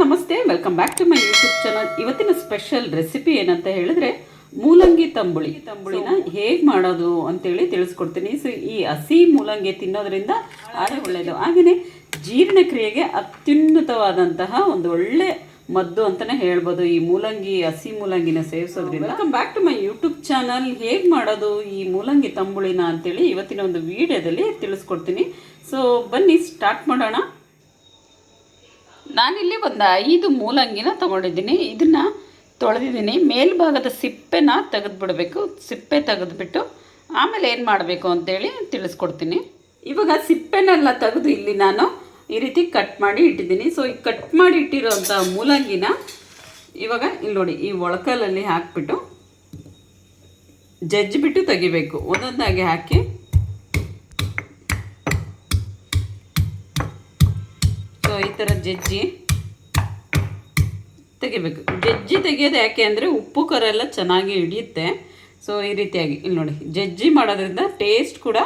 ನಮಸ್ತೆ welcome back to my YouTube channel ಇವತ್ತಿನ special recipe ಏನಂತ ಹೇಳಿದ್ರೆ ಮೂಲಂಗಿ ತಂಬುಳಿ. ತಂಬುಳಿನ ಹೇಗೆ ಮಾಡೋದು ಅಂತೇಳಿ ತಿಳಿಸ್ಕೊಡ್ತೀನಿ. ಸೊ ಈ ಹಸಿ ಮೂಲಂಗಿ ತಿನ್ನೋದ್ರಿಂದ ಭಾಳ ಒಳ್ಳೆಯದು ಹಾಗೆಯೇ ಜೀರ್ಣಕ್ರಿಯೆಗೆ ಅತ್ಯುನ್ನತವಾದಂತಹ ಒಂದು ಒಳ್ಳೆ ಮದ್ದು ಅಂತಲೇ ಹೇಳ್ಬೋದು ಈ ಮೂಲಂಗಿ, ಹಸಿ ಮೂಲಂಗಿನ ಸೇವಿಸೋದ್ರಿಂದ. Welcome back to my YouTube channel ಹೇಗೆ ಮಾಡೋದು ಈ ಮೂಲಂಗಿ ತಂಬುಳಿನ ಅಂತೇಳಿ ಇವತ್ತಿನ ಒಂದು ವಿಡಿಯೋದಲ್ಲಿ ತಿಳಿಸ್ಕೊಡ್ತೀನಿ. ಸೊ ಬನ್ನಿ ಸ್ಟಾರ್ಟ್ ಮಾಡೋಣ. ನಾನಿಲ್ಲಿ ಒಂದು ಐದು ಮೂಲಂಗಿನ ತೊಗೊಂಡಿದ್ದೀನಿ. ಇದನ್ನು ತೊಳೆದಿದ್ದೀನಿ. ಮೇಲ್ಭಾಗದ ಸಿಪ್ಪೆನ ತೆಗೆದುಬಿಡಬೇಕು. ಸಿಪ್ಪೆ ತೆಗೆದುಬಿಟ್ಟು ಆಮೇಲೆ ಏನು ಮಾಡಬೇಕು ಅಂತೇಳಿ ತಿಳಿಸ್ಕೊಡ್ತೀನಿ. ಇವಾಗ ಸಿಪ್ಪೆನೆಲ್ಲ ತೆಗೆದು ಇಲ್ಲಿ ನಾನು ಈ ರೀತಿ ಕಟ್ ಮಾಡಿ ಇಟ್ಟಿದ್ದೀನಿ. ಸೊ ಈ ಕಟ್ ಮಾಡಿ ಇಟ್ಟಿರೋಂಥ ಮೂಲಂಗಿನ ಇವಾಗ ಇಲ್ಲಿ ನೋಡಿ, ಈ ಒಳಕಲಲ್ಲಿ ಹಾಕಿಬಿಟ್ಟು ಜಜ್ಜಿಬಿಟ್ಟು ತೆಗಿಬೇಕು. ಒಂದೊಂದಾಗಿ ಹಾಕಿ ಈ ಥರ ಜಜ್ಜಿ ತೆಗಿಬೇಕು. ಜಜ್ಜಿ ತೆಗೆಯೋದು ಯಾಕೆ ಅಂದರೆ ಉಪ್ಪು, ಖಾರ ಎಲ್ಲ ಚೆನ್ನಾಗಿ ಹಿಡಿಯುತ್ತೆ. ಸೊ ಈ ರೀತಿಯಾಗಿ. ಇಲ್ಲಿ ನೋಡಿ. ಜಜ್ಜಿ ಮಾಡೋದ್ರಿಂದ ಟೇಸ್ಟ್ ಕೂಡ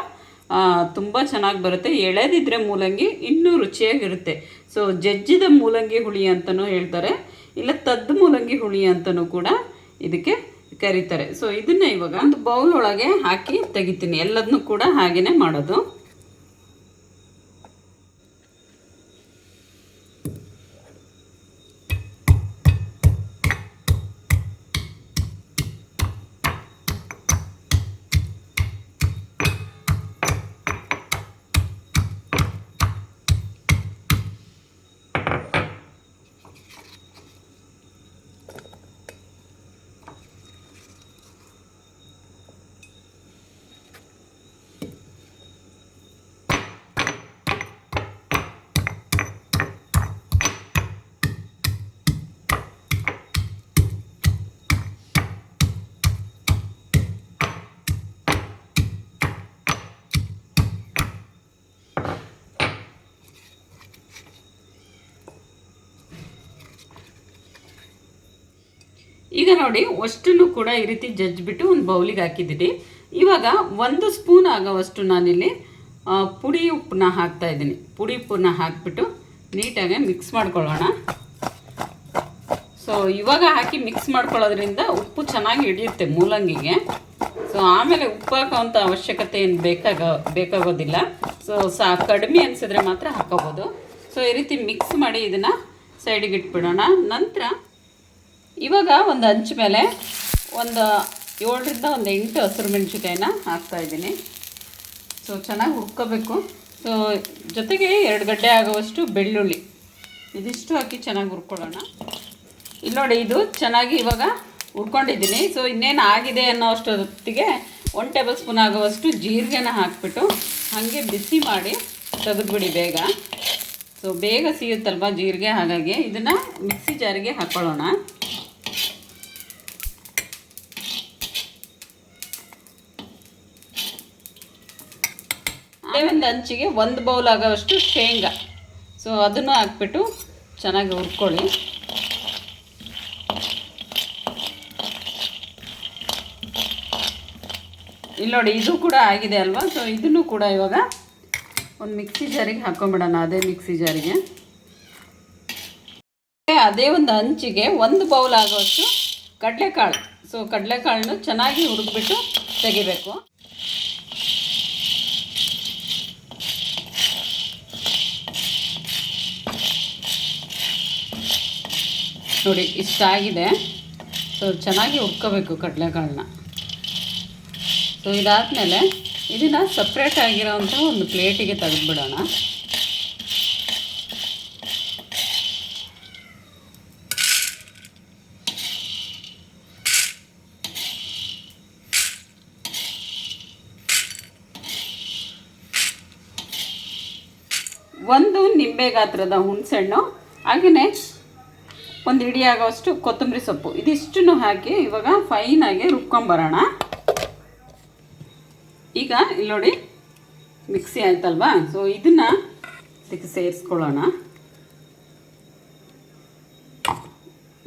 ತುಂಬ ಚೆನ್ನಾಗಿ ಬರುತ್ತೆ. ಎಳೆದಿದ್ರೆ ಮೂಲಂಗಿ ಇನ್ನೂ ರುಚಿಯಾಗಿರುತ್ತೆ. ಸೊ ಜಜ್ಜಿದ ಮೂಲಂಗಿ ಹುಳಿ ಅಂತಲೂ ಹೇಳ್ತಾರೆ. ಇಲ್ಲ ತದ್ದು ಮೂಲಂಗಿ ಹುಳಿ ಅಂತಲೂ ಕೂಡ ಇದಕ್ಕೆ ಕರೀತಾರೆ. ಸೊ ಇದನ್ನು ಇವಾಗ ಒಂದು ಬೌಲ್ ಒಳಗೆ ಹಾಕಿ ತೆಗಿತೀನಿ. ಎಲ್ಲದನ್ನೂ ಕೂಡ ಹಾಗೆಯೇ ಮಾಡೋದು. ಈಗ ನೋಡಿ, ಅಷ್ಟನ್ನು ಕೂಡ ಈ ರೀತಿ ಜಜ್ಜಿಬಿಟ್ಟು ಒಂದು ಬೌಲಿಗೆ ಹಾಕಿದ್ದೀನಿ ಇವಾಗ ಒಂದು ಸ್ಪೂನ್ ಆಗೋವಷ್ಟು ನಾನಿಲ್ಲಿ ಪುಡಿ ಉಪ್ಪನ್ನ ಹಾಕ್ತಾ ಇದ್ದೀನಿ. ಪುಡಿ ಉಪ್ಪನ್ನ ಹಾಕ್ಬಿಟ್ಟು ನೀಟಾಗಿ ಮಿಕ್ಸ್ ಮಾಡ್ಕೊಳ್ಳೋಣ. ಸೊ ಇವಾಗ ಹಾಕಿ ಮಿಕ್ಸ್ ಮಾಡ್ಕೊಳ್ಳೋದ್ರಿಂದ ಉಪ್ಪು ಚೆನ್ನಾಗಿ ಹಿಡಿಯುತ್ತೆ ಮೂಲಂಗಿಗೆ. ಸೊ ಆಮೇಲೆ ಉಪ್ಪು ಹಾಕೋವಂಥ ಅವಶ್ಯಕತೆ ಏನು ಬೇಕಾಗ, ಬೇಕಾಗೋದಿಲ್ಲ. ಸೊ ಸಾ, ಕಡಿಮೆ ಅನಿಸಿದ್ರೆ ಮಾತ್ರ ಹಾಕೋಬೋದು. ಸೊ ಈ ರೀತಿ ಮಿಕ್ಸ್ ಮಾಡಿ ಇದನ್ನು ಸೈಡಿಗೆ ಇಟ್ಬಿಡೋಣ. ನಂತರ ಇವಾಗ ಒಂದು ಹಂಚು ಮೇಲೆ ಒಂದು ಏಳರಿಂದ ಒಂದು ಎಂಟು ಹಸಿರು ಮೆಣಸಿಕಾಯಿನ ಹಾಕ್ತಾಯಿದ್ದೀನಿ ಸೊ ಚೆನ್ನಾಗಿ ಹುರ್ಕೋಬೇಕು. ಸೊ ಜೊತೆಗೆ ಎರಡು ಗಡ್ಡೆ ಆಗುವಷ್ಟು ಬೆಳ್ಳುಳ್ಳಿ. ಇದಿಷ್ಟು ಹಾಕಿ ಚೆನ್ನಾಗಿ ಹುರ್ಕೊಳ್ಳೋಣ. ಇಲ್ಲಿ ನೋಡಿ, ಇದು ಚೆನ್ನಾಗಿ ಇವಾಗ ಹುರ್ಕೊಂಡಿದ್ದೀನಿ. ಸೊ ಇನ್ನೇನು ಆಗಿದೆ ಅನ್ನೋ ಹೊತ್ತಿಗೆ ಒನ್ ಟೇಬಲ್ ಸ್ಪೂನ್ ಆಗುವಷ್ಟು ಜೀರಿಗೆನ ಹಾಕ್ಬಿಟ್ಟು ಹಾಗೆ ಬಿಸಿ ಮಾಡಿ ತೆಗೆದ್ಬಿಡಿ ಬೇಗ. ಸೊ ಬೇಗ ಸಿಗುತ್ತಲ್ವ ಜೀರಿಗೆ ಹಾಗಾಗಿ? ಇದನ್ನು ಮಿಕ್ಸಿ ಜಾರಿಗೆ ಹಾಕ್ಕೊಳ್ಳೋಣ ಅದೇ ಒಂದು ಒಂದು ಬೌಲ್ ಆಗೋವಷ್ಟು ಶೇಂಗಾ. ಸೊ ಅದನ್ನು ಹಾಕ್ಬಿಟ್ಟು ಚೆನ್ನಾಗಿ ಹುರ್ಕೊಳ್ಳಿ. ಇಲ್ಲಿ ನೋಡಿ, ಇದು ಕೂಡ ಆಗಿದೆ ಅಲ್ವಾ? ಸೊ ಇದನ್ನು ಕೂಡ ಇವಾಗ ಒಂದು ಮಿಕ್ಸಿ ಜಾರಿಗೆ ಹಾಕೊಂಬಿಡೋಣ, ಅದೇ ಮಿಕ್ಸಿ ಜಾರಿಗೆ. ಅದೇ ಒಂದು ಹಂಚಿಗೆ ಒಂದು ಬೌಲ್ ಆಗೋಷ್ಟು ಕಡಲೆಕಾಳು. ಸೊ ಕಡಲೆಕಾಳನ್ನು ಚೆನ್ನಾಗಿ ಹುರಿದ್ಬಿಟ್ಟು ತೆಗಿಬೇಕು. ನೋಡಿ ಇಷ್ಟಾಗಿದೆ ಸೊ ಚೆನ್ನಾಗಿ ಉಕ್ಕೋಬೇಕು ಕಡಲೆಕಾಳನ್ನ. ಸೊ ಇದಾದಮೇಲೆ ಇದನ್ನು ಸಪ್ರೇಟ್ ಆಗಿರೋವಂಥ ಒಂದು ಪ್ಲೇಟಿಗೆ ತೆಗೆದುಬಿಡೋಣ. ಒಂದು ನಿಂಬೆ ಗಾತ್ರದ ಹುಣಸೆಹಣ್ಣು ಹಾಗೆಯೇ ಒಂದು ಇಡಿ ಆಗೋಷ್ಟು ಕೊತ್ತಂಬರಿ ಸೊಪ್ಪು. ಇದಿಷ್ಟನ್ನು ಹಾಕಿ ಇವಾಗ ಫೈನಾಗಿ ರುಬ್ಕೊಂಬರೋಣ. ಈಗ ಇಲ್ಲಿ ನೋಡಿ ಮಿಕ್ಸಿ ಆಯ್ತಲ್ವಾ? ಸೊ ಇದನ್ನು ಇದಕ್ಕೆ ಸೇರಿಸ್ಕೊಳ್ಳೋಣ.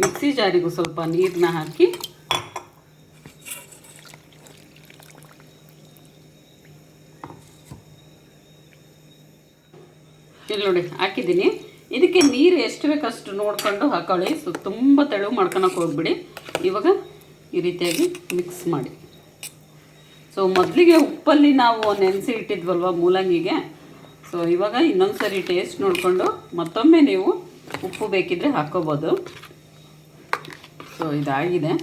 ಮಿಕ್ಸಿ ಜಾರಿಗೂ ಸ್ವಲ್ಪ ನೀರನ್ನ ಹಾಕಿ. ಇಲ್ಲಿ ನೋಡಿ ಹಾಕಿದ್ದೀನಿ. ಇದಕ್ಕೆ ನೀರು ಎಷ್ಟು ಬೇಕಷ್ಟು ನೋಡ್ಕೊಂಡು ಹಾಕೊಳ್ಳಿ. ಸೊ, ತುಂಬ ತೆಳು ಮಾಡ್ಕೊಳಕ್ಕೆ ಹೋಗ್ಬಿಡಿ. ಇವಾಗ ಈ ರೀತಿಯಾಗಿ ಮಿಕ್ಸ್ ಮಾಡಿ. ಸೊ, ಮೊದಲಿಗೆ ಉಪ್ಪಲ್ಲಿ ನಾವು ನೆನೆಸಿ ಇಟ್ಟಿದ್ವಲ್ವ ಮೂಲಂಗಿಗೆ? ಸೊ, ಇವಾಗ ಇನ್ನೊಂದು ಸರಿ ಟೇಸ್ಟ್ ನೋಡಿಕೊಂಡು ಮತ್ತೊಮ್ಮೆ ನೀವು ಉಪ್ಪು ಬೇಕಿದ್ರೆ ಹಾಕ್ಕೋಬೋದು ಸೊ, ಇದಾಗಿದೆ.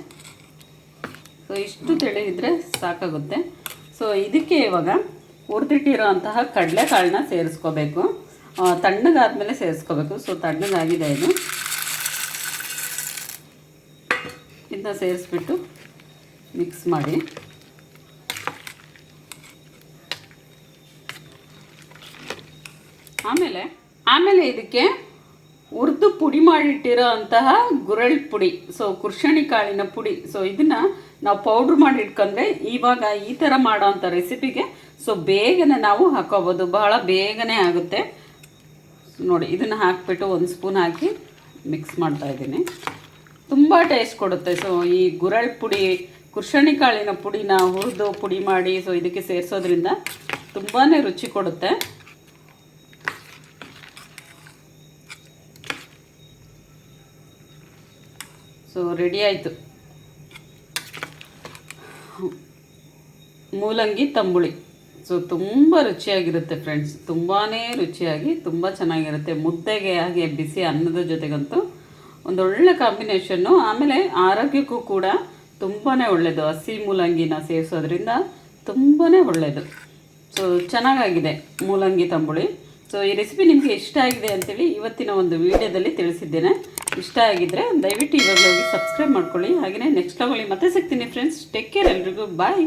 ಸೊ, ಇಷ್ಟು ತೆಳಿದ್ರೆ ಸಾಕಾಗುತ್ತೆ. ಸೊ, ಇದಕ್ಕೆ ಇವಾಗ ಹುರಿದಿಟ್ಟಿರೋ ಅಂತಹ ಕಡಲೆಕಾಳನ್ನ ಸೇರಿಸ್ಕೋಬೇಕು. ತಣ್ಣಗಾದ್ಮೇಲೆ ಸೇರಿಸ್ಕೋಬೇಕು. ಸೊ, ತಣ್ಣಗಾಗಿದೆ ಇದು. ಇದನ್ನ ಸೇರಿಸ್ಬಿಟ್ಟು ಮಿಕ್ಸ್ ಮಾಡಿ. ಆಮೇಲೆ ಆಮೇಲೆ ಇದಕ್ಕೆ ಹುರಿದು ಪುಡಿ ಮಾಡಿಟ್ಟಿರೋ ಅಂತಹ ಗುರಳ್ ಪುಡಿ, ಸೊ ಕುರ್ಷಣಿ ಕಾಳಿನ ಪುಡಿ. ಸೊ, ಇದನ್ನ ನಾವು ಪೌಡ್ರ್ ಮಾಡಿ ಇಟ್ಕೊಂಡ್ರೆ ಇವಾಗ ಈ ಥರ ಮಾಡೋ ಅಂಥ ರೆಸಿಪಿಗೆ ಸೊ, ಬೇಗನೆ ನಾವು ಹಾಕೋಬೋದು. ಬಹಳ ಬೇಗನೆ ಆಗುತ್ತೆ. ನೋಡಿ, ಇದನ್ನು ಹಾಕಿಬಿಟ್ಟು ಒಂದು ಸ್ಪೂನ್ ಹಾಕಿ ಮಿಕ್ಸ್ ಮಾಡ್ತಾ ಇದ್ದೀನಿ. ತುಂಬ ಟೇಸ್ಟ್ ಕೊಡುತ್ತೆ. ಸೊ ಈ ಗುರಳ್ ಪುಡಿ ಕುರ್ಷಣಿ ಕಾಳಿನ ಪುಡಿನ ಹುರಿದು ಪುಡಿ ಮಾಡಿ ಸೊ ಇದಕ್ಕೆ ಸೇರಿಸೋದ್ರಿಂದ ತುಂಬಾ ರುಚಿ ಕೊಡುತ್ತೆ. ಸೊ ರೆಡಿ ಆಯಿತು. ಮೂಲಂಗಿ, ತಂಬುಳಿ. ಸೊ ತುಂಬ ರುಚಿಯಾಗಿರುತ್ತೆ ಫ್ರೆಂಡ್ಸ್ ತುಂಬಾ ರುಚಿಯಾಗಿ, ತುಂಬ ಚೆನ್ನಾಗಿರುತ್ತೆ. ಮುದ್ದೆಗೆ ಹಾಗೆ ಬಿಸಿ ಅನ್ನದ ಜೊತೆಗಂತೂ ಒಂದೊಳ್ಳೆ ಕಾಂಬಿನೇಷನ್ನು ಆಮೇಲೆ ಆರೋಗ್ಯಕ್ಕೂ ಕೂಡ ತುಂಬಾ ಒಳ್ಳೆಯದು ಹಸಿ ಮೂಲಂಗಿನ ಸೇವಿಸೋದ್ರಿಂದ ತುಂಬಾ ಒಳ್ಳೆಯದು ಸೊ ಚೆನ್ನಾಗಾಗಿದೆ ಮೂಲಂಗಿ ತಂಬುಳಿ. ಸೊ ಈ ರೆಸಿಪಿ ನಿಮಗೆ ಇಷ್ಟ ಆಗಿದೆ ಅಂತೇಳಿ ಇವತ್ತಿನ ಒಂದು ವಿಡಿಯೋದಲ್ಲಿ ತಿಳಿಸಿದ್ದೇನೆ. ಇಷ್ಟ ಆಗಿದ್ದರೆ ದಯವಿಟ್ಟು ಇವಾಗಲೇ ಹೋಗಿ ಸಬ್ಸ್ಕ್ರೈಬ್ ಮಾಡ್ಕೊಳ್ಳಿ. ಹಾಗೆಯೇ ನೆಕ್ಸ್ಟ್ ಲಾಗಲ್ಲಿ ಮತ್ತೆ ಸಿಗ್ತೀನಿ ಫ್ರೆಂಡ್ಸ್ ಟೇಕ್ ಕೇರ್ ಎಲ್ರಿಗೂ. ಬಾಯ್